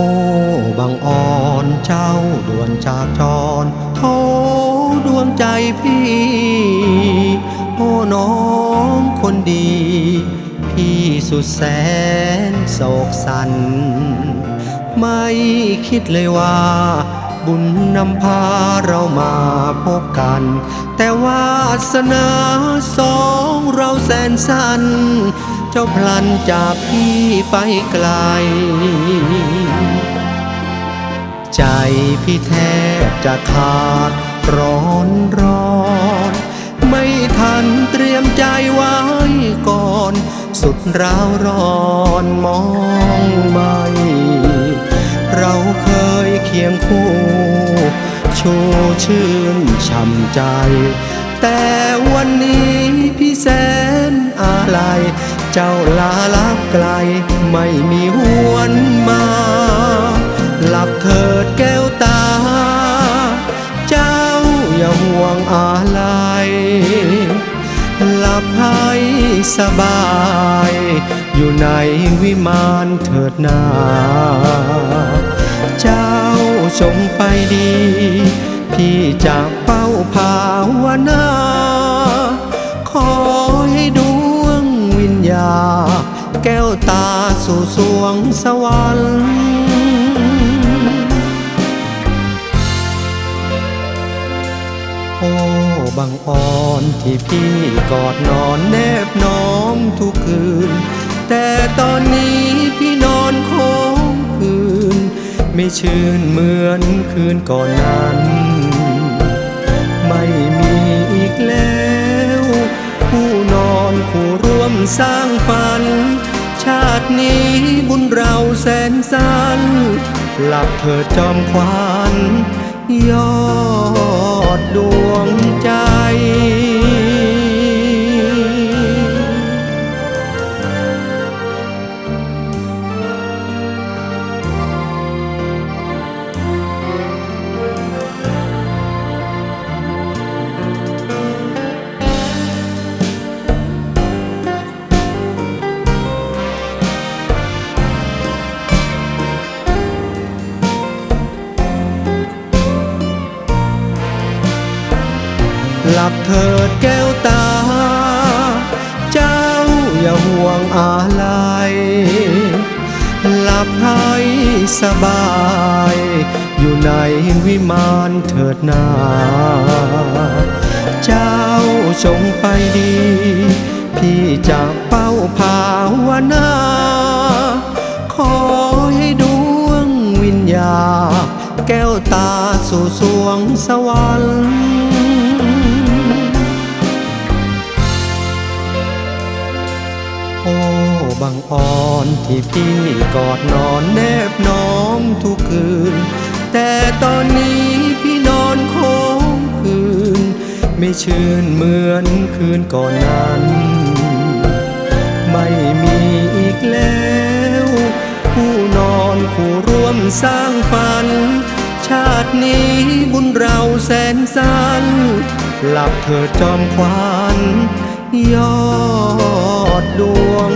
โอ๋บางอ่อนเจ้าด่วนจากจรโทดวงใจพี่ โอ้น้องคนดี พี่สุดแสนโศกสัน ไม่คิดเลยว่า บุญนำพาเรามาพบกัน แต่วาสนาสองเราแสนสั้น เจ้าพลันจากพี่ไปไกล ใจพี่แทบจะขาดร้อนร้อน ไม่ทันเตรียมใจไว้ก่อน สุดร้าวร้อนมองไม่เราเคยเคียงคู่ชูชื่นช่ำใจ แต่วันนี้พี่แสนอะไร เจ้าลาลับไกลไม่มีหวนมา เถิดแก้วตา เจ้าอย่าห่วงอะไรหลับให้สบาย อยู่ในวิมานเถิดนาเจ้าจงไปดี พี่จะเป้าภาวนาขอให้ดวงวิญญา แก้วตาสู่สวงสวรรค์ โอ้บังอ่อนที่พี่กอดนอนแนบน้องทุกคืน แต่ตอนนี้พี่นอนโค้งคืน ไม่ชื่นเหมือนคืนก่อนนั้น ไม่มีอีกแล้ว ผู้นอนคู่ร่วมสร้างฝัน ชาตินี้บุญเราแสนสั้น หลับเถิดจอมควันยอดดวง บเถิดแก้วตา เจ้าอย่าห่วงอะไรหลับให้สบาย อยู่ในวิมานเถิดนาเจ้าจงไปดี พี่จะเป้าภาวนาขอให้ดวงวิญญา แก้วตาสู่สวงส งอ่อนที่พี่กอดนอนแนบน้องทุกคืน แต่ตอนนี้พี่นอนโค้งคืน ไม่ชื่นเหมือนคืนก่อนนั้น ไม่มีอีกแล้วผู้นอนคู่ร่วมสร้างฝัน ชาตินี้บุญเราแสนสั้น หลับเถิดจอมควันยอดดวง